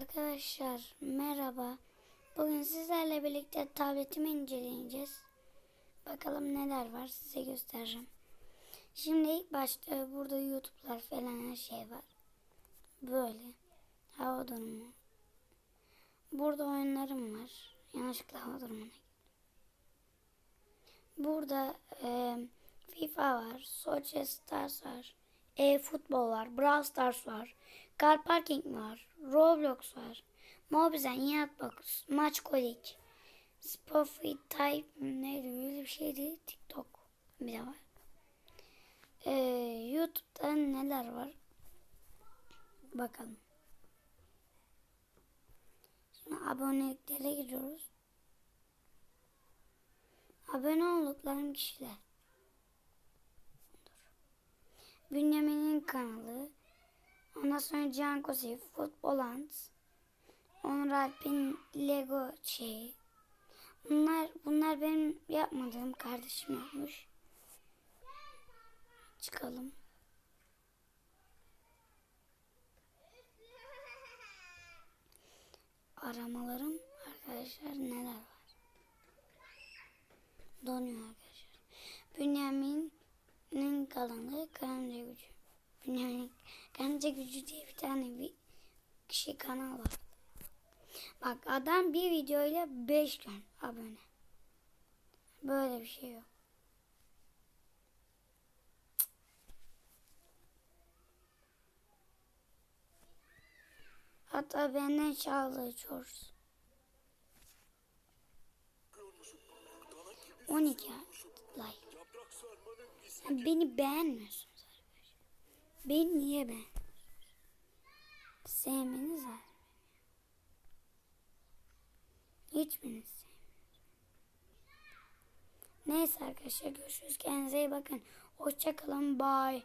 Arkadaşlar merhaba. Bugün sizlerle birlikte tabletimi inceleyeceğiz. Bakalım neler var size göstereceğim. Şimdi ilk başta burada YouTube'lar falan her şey var. Böyle. Hava durumu. Burada oyunlarım var. Yanlışlıkla hava durumuna. Burada e, FIFA var. Sochi Stars var. E-futbol var. Brawl Stars var. Car Parking var. Roblox var. Mobizen, Yatbox, Maç Kolik, Spotify Type neydi öyle bir şeydi. TikTok bir de var. Ee, YouTube'da neler var? Bakalım. Şimdi aboneliklere giriyoruz. Abone olduklarım kişiler. Sonra Can Kosi, Futbolant. Onur Alp'in Lego şeyi. Bunlar, bunlar benim yapmadığım kardeşim yapmış. Çıkalım. Aramalarım arkadaşlar neler var? Donuyor arkadaşlar. Bünyamin'in kanalı Karınca Gücü. Bünyamin Karınca Gücü diye bir tane bir kişi kanal var. Bak adam bir videoyla 5 gün abone. Böyle bir şey yok. Hatta benden çaldığı çoruz. 12 like. Beni beğenmiyorsunuz arkadaşlar. Beni niye beğenmiyorsunuz? Sevmeniz lazım. Hiçbiriniz sevmiyorsunuz. Neyse arkadaşlar görüşürüz. Kendinize iyi bakın. Hoşçakalın. Bye.